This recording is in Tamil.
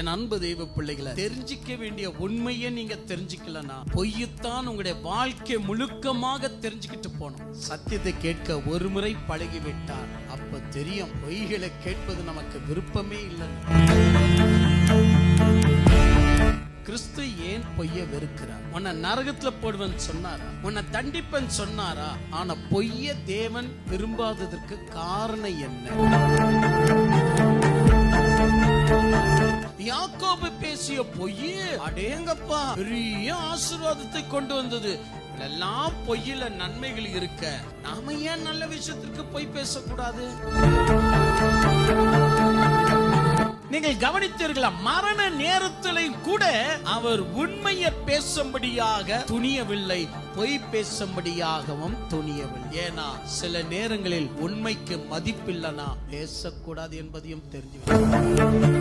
என் அன்பு தெய்வ பிள்ளைகளை தெரிஞ்சிக்க வேண்டிய உண்மையை நீங்க தெரிஞ்சுக்கலனா பொய்யத்தான் உங்களுடைய வாழ்க்கை முழுக்கமாக தெரிஞ்சுக்கிட்டு போனோம் சத்தியத்தை கேட்க ஒரு முறை பழகிவிட்டார் அப்ப தெரியும் பொய்களை கேட்பது நமக்கு விருப்பமே இல்லை. கிறிஸ்து ஏன் பொய்ய வெறுக்கிறார்? உன்னை நரகத்துல போடுவேன் சொன்னாரா? உன்னை தண்டிப்பன் சொன்னாரா? ஆனா பொய்ய தேவன் விரும்பாததற்கு காரணம் என்ன? யாக்கோபு பேசிய பொய் அடேங்கப்பா பெரிய ஆசீர்வாதத்தை கொண்டு வந்தது. எல்லாம் பொய்யில நன்மைகள் இருக்க. நாம ஏன் நல்ல விஷயத்திற்கு பொய் பேசக்கூடாது? நீங்கள் கவனித்தீர்களா? மரண நேரத்திலையும் கூட அவர் உண்மையை பேசும்படியாக துணியவில்லை. பொய் பேசும்படியாகவும் துணியவில்லை. ஏன்னா சில நேரங்களில் உண்மைக்கு மதிப்பில்லைனா பேசக்கூடாது என்பதையும் தெரிஞ்சு